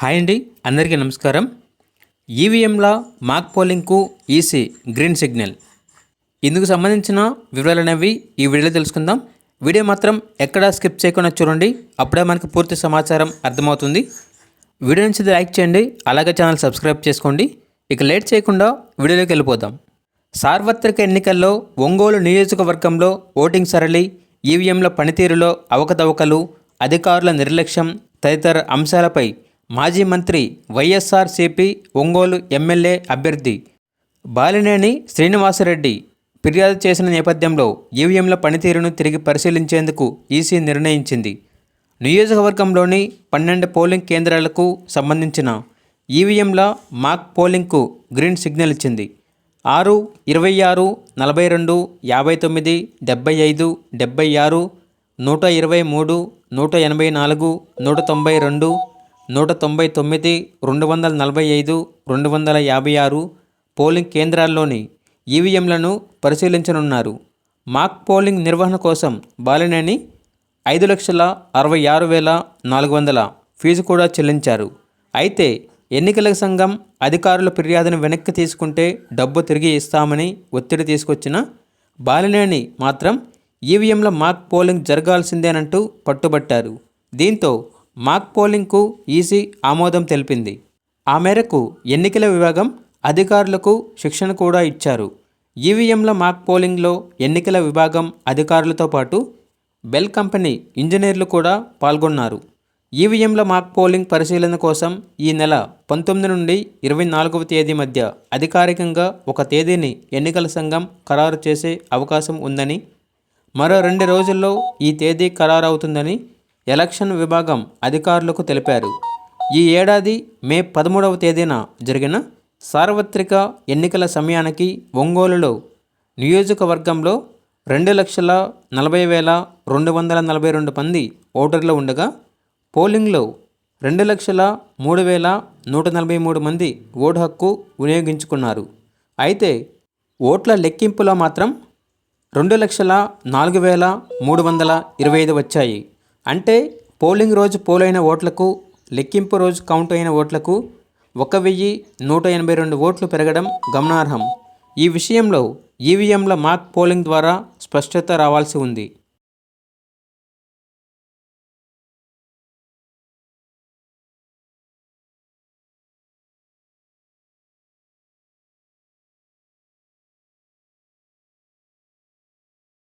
Hi అండి అందరికీ నమస్కారం. ఈవీఎంల మాక్ పోలింగ్కు ఈసీ గ్రీన్ సిగ్నల్. ఇందుకు సంబంధించిన వివరాలు అనేవి ఈ వీడియోలో తెలుసుకుందాం. వీడియో మాత్రం ఎక్కడా స్కిప్ చేయకుండా చూడండి అప్పుడే మనకు పూర్తి సమాచారం అర్థమవుతుంది. వీడియో నుంచి లైక్ చేయండి అలాగే ఛానల్ సబ్స్క్రైబ్ చేసుకోండి. ఇక లేట్ చేయకుండా వీడియోలోకి వెళ్ళిపోదాం. సార్వత్రిక ఎన్నికల్లో ఒంగోలు నియోజకవర్గంలో ఓటింగ్ సరళి ఈవీఎంల పనితీరులో అవకతవకలు అధికారుల నిర్లక్ష్యం తదితర అంశాలపై మాజీ మంత్రి వైఎస్ఆర్సీపీ ఒంగోలు ఎమ్మెల్యే అభ్యర్థి బాలినేని శ్రీనివాసరెడ్డి ఫిర్యాదు చేసిన నేపథ్యంలో ఈవీఎంల పనితీరును తిరిగి పరిశీలించేందుకు ఈసీ నిర్ణయించింది. నియోజకవర్గంలోని పన్నెండు పోలింగ్ కేంద్రాలకు సంబంధించిన ఈవీఎంల మాక్ పోలింగ్కు గ్రీన్ సిగ్నల్ ఇచ్చింది. ఆరు ఇరవై ఆరు నలభై రెండు యాభై తొమ్మిది డెబ్బై ఐదు డెబ్బై ఆరు నూట ఇరవై మూడు నూట ఎనభై నాలుగు నూట తొంభై రెండు నూట తొంభై తొమ్మిది రెండు వందల నలభై ఐదు రెండు వందల యాభై ఆరు పోలింగ్ కేంద్రాల్లోని ఈవీఎంలను పరిశీలించనున్నారు. మాక్ పోలింగ్ నిర్వహణ కోసం బాలినేని ఐదు లక్షల అరవై ఆరు వేల నాలుగు వందల ఫీజు కూడా చెల్లించారు. అయితే ఎన్నికల సంఘం అధికారుల ఫిర్యాదును వెనక్కి తీసుకుంటే డబ్బు తిరిగి ఇస్తామని ఒత్తిడి తీసుకొచ్చిన బాలినేని మాత్రం ఈవీఎంల మాక్ పోలింగ్ జరగాల్సిందేనంటూ పట్టుబట్టారు. దీంతో మాక్ పోలింగ్కు ఈసీ ఆమోదం తెలిపింది. ఆ మేరకు ఎన్నికల విభాగం అధికారులకు శిక్షణ కూడా ఇచ్చారు. ఈవీఎంల మాక్ పోలింగ్లో ఎన్నికల విభాగం అధికారులతో పాటు బెల్ కంపెనీ ఇంజనీర్లు కూడా పాల్గొన్నారు. ఈవీఎంల మాక్ పోలింగ్ పరిశీలన కోసం ఈ నెల పంతొమ్మిది నుండి ఇరవై నాలుగవ తేదీ మధ్య అధికారికంగా ఒక తేదీని ఎన్నికల సంఘం ఖరారు చేసే అవకాశం ఉందని మరో రెండు రోజుల్లో ఈ తేదీ ఖరారవుతుందని ఎలక్షన్ విభాగం అధికారులకు తెలిపారు. ఈ ఏడాది మే పదమూడవ తేదీన జరిగిన సార్వత్రిక ఎన్నికల సమయానికి ఒంగోలులో నియోజకవర్గంలో రెండు లక్షల నలభై వేల రెండు వందల నలభై రెండు మంది ఓటర్లు ఉండగా పోలింగ్లో రెండు లక్షల మూడు వేల నూట నలభై మూడు మంది ఓటు హక్కు వినియోగించుకున్నారు. అయితే ఓట్ల లెక్కింపులో మాత్రం రెండు లక్షల నాలుగు వేల మూడు వందల ఇరవై ఐదు వచ్చాయి. అంటే పోలింగ్ రోజు పోలైన ఓట్లకు లెక్కింపు రోజు కౌంట్ అయిన ఓట్లకు ఒక వెయ్యి నూట ఎనభై రెండు ఓట్లు పెరగడం గమనార్హం. ఈ విషయంలో ఈవీఎంల మాక్ పోలింగ్ ద్వారా స్పష్టత రావాల్సి ఉంది.